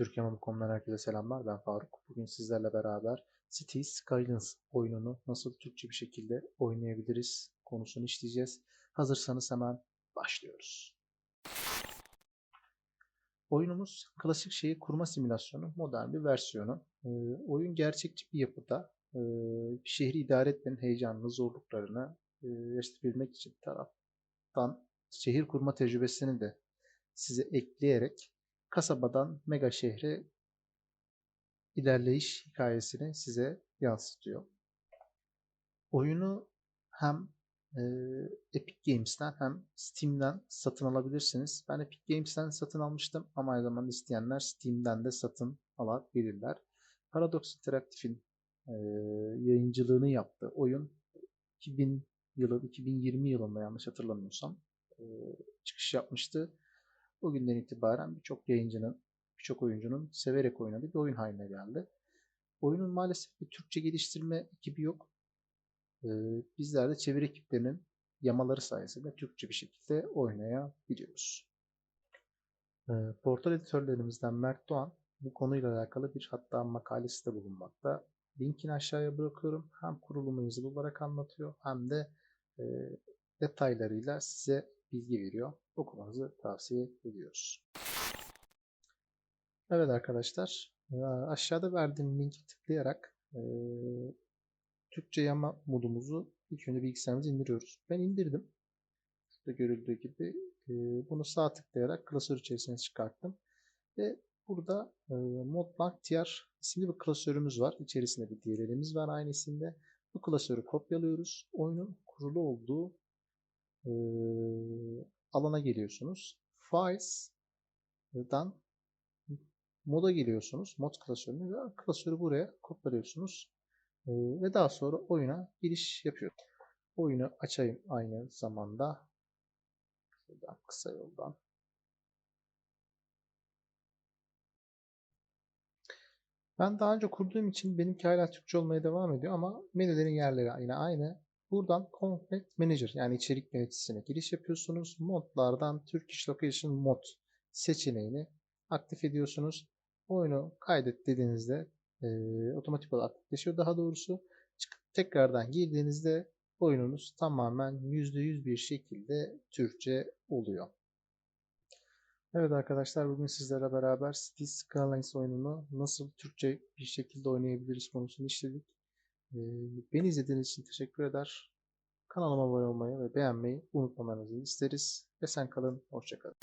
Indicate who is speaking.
Speaker 1: Türkiye.com'dan herkese selamlar. Ben Faruk. Bugün sizlerle beraber Cities Skylines oyununu nasıl Türkçe bir şekilde oynayabiliriz konusunu işleyeceğiz. Hazırsanız hemen başlıyoruz. Oyunumuz klasik şehir kurma simülasyonu, modern bir versiyonu. Ee, oyun gerçekçi bir yapıda. Bir şehri idare etmenin heyecanını, zorluklarını e, için taraftan şehir kurma tecrübesini de size ekleyerek kasabadan mega şehre ilerleyiş hikayesini size yansıtıyor. Oyunu hem e, Epic Games'ten hem Steam'den satın alabilirsiniz. Ben Epic Games'ten satın almıştım ama aynı zamanda isteyenler Steam'den de satın alabilirler. Paradox Interactive'in e, yayıncılığını yaptığı oyun 2000 yılı 2020 yılında yanlış hatırlamıyorsam e, çıkış yapmıştı. Bugünden itibaren birçok yayıncının, birçok oyuncunun severek oynadığı bir oyun haline geldi. Oyunun maalesef bir Türkçe geliştirme ekibi yok. Ee, bizler de çeviri ekiplerinin yamaları sayesinde Türkçe bir şekilde oynayabiliyoruz. Ee, portal editörlerimizden Mert Doğan bu konuyla alakalı bir hatta makalesi de bulunmakta. Linkini aşağıya bırakıyorum. Hem kurulumu yazılı olarak anlatıyor hem de e, detaylarıyla size bilgi veriyor. Okumanızı tavsiye ediyoruz. Evet arkadaşlar aşağıda verdiğim linki tıklayarak e, Türkçe yama modumuzu ilk önce bilgisayarımıza indiriyoruz. Ben indirdim. Şurada görüldüğü gibi e, bunu sağ tıklayarak klasör içerisine çıkarttım. Ve burada e, modbank tr isimli bir klasörümüz var. İçerisinde bir DLL'imiz var aynı isimde. Bu klasörü kopyalıyoruz. Oyunun kurulu olduğu e, alana geliyorsunuz. Files'dan moda geliyorsunuz. Mod klasörüne ve klasörü buraya kopyalıyorsunuz. E, ve daha sonra oyuna giriş yapıyor. Oyunu açayım aynı zamanda. Şuradan kısa yoldan. Ben daha önce kurduğum için benimki hala Türkçe olmaya devam ediyor ama menülerin yerleri yine aynı. Buradan Conflict Manager yani içerik yöneticisine giriş yapıyorsunuz. Modlardan Turkish Location Mod seçeneğini aktif ediyorsunuz. Oyunu kaydet dediğinizde e, otomatik olarak aktifleşiyor daha doğrusu. Çıkıp tekrardan girdiğinizde oyununuz tamamen %100 bir şekilde Türkçe oluyor. Evet arkadaşlar bugün sizlerle beraber Cities Skylines oyununu nasıl Türkçe bir şekilde oynayabiliriz konusunu işledik. Ee, beni izlediğiniz için teşekkür eder. Kanalıma abone olmayı ve beğenmeyi unutmamanızı isteriz. Ve sen kalın, hoşçakalın.